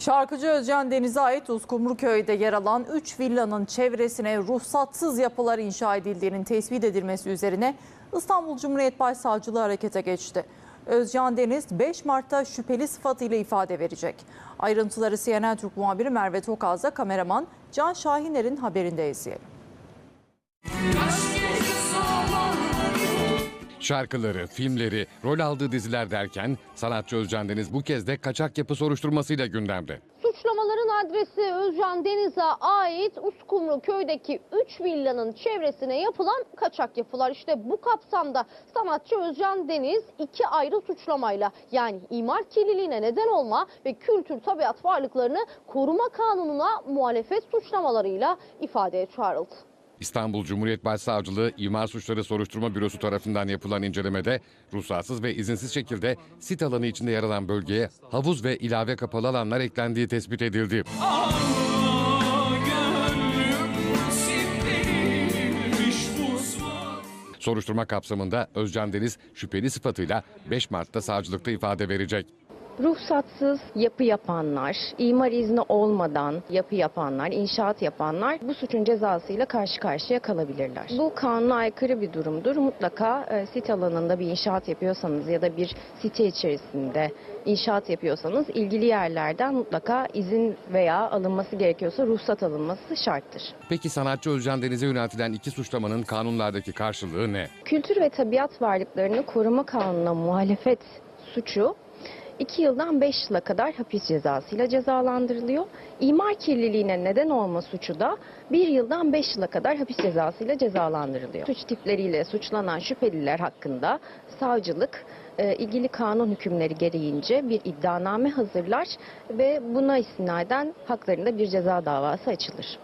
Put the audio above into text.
Şarkıcı Özcan Deniz'e ait Uskumruköy'de yer alan 3 villanın çevresine ruhsatsız yapılar inşa edildiğinin tespit edilmesi üzerine İstanbul Cumhuriyet Başsavcılığı harekete geçti. Özcan Deniz 5 Mart'ta şüpheli sıfatıyla ifade verecek. Ayrıntıları CNN Türk muhabiri Merve Tokaz'da kameraman Can Şahiner'in haberinde izleyelim. Şarkıları, filmleri, rol aldığı diziler derken sanatçı Özcan Deniz bu kez de kaçak yapı soruşturmasıyla gündemde. Suçlamaların adresi Özcan Deniz'e ait Uskumru köydeki 3 villanın çevresine yapılan kaçak yapılar. İşte bu kapsamda sanatçı Özcan Deniz iki ayrı suçlamayla yani imar kirliliğine neden olma ve kültür tabiat varlıklarını koruma kanununa muhalefet suçlamalarıyla ifadeye çağrıldı. İstanbul Cumhuriyet Başsavcılığı İmar Suçları Soruşturma Bürosu tarafından yapılan incelemede ruhsatsız ve izinsiz şekilde sit alanı içinde yer alan bölgeye havuz ve ilave kapalı alanlar eklendiği tespit edildi. Soruşturma kapsamında Özcan Deniz şüpheli sıfatıyla 5 Mart'ta savcılıkta ifade verecek. Ruhsatsız yapı yapanlar, imar izni olmadan yapı yapanlar, inşaat yapanlar bu suçun cezasıyla karşı karşıya kalabilirler. Bu kanuna aykırı bir durumdur. Mutlaka e, sit alanında bir inşaat yapıyorsanız ya da bir site içerisinde inşaat yapıyorsanız ilgili yerlerden mutlaka izin veya alınması gerekiyorsa ruhsat alınması şarttır. Peki sanatçı Özcan Deniz'e yöneltilen iki suçlamanın kanunlardaki karşılığı ne? Kültür ve tabiat varlıklarını koruma kanununa muhalefet suçu 2 yıldan 5 yıla kadar hapis cezasıyla cezalandırılıyor. İmar kirliliğine neden olma suçu da 1 yıldan 5 yıla kadar hapis cezasıyla cezalandırılıyor. Suç tipleriyle suçlanan şüpheliler hakkında savcılık e, ilgili kanun hükümleri gereğince bir iddianame hazırlar ve buna istinaden haklarında bir ceza davası açılır.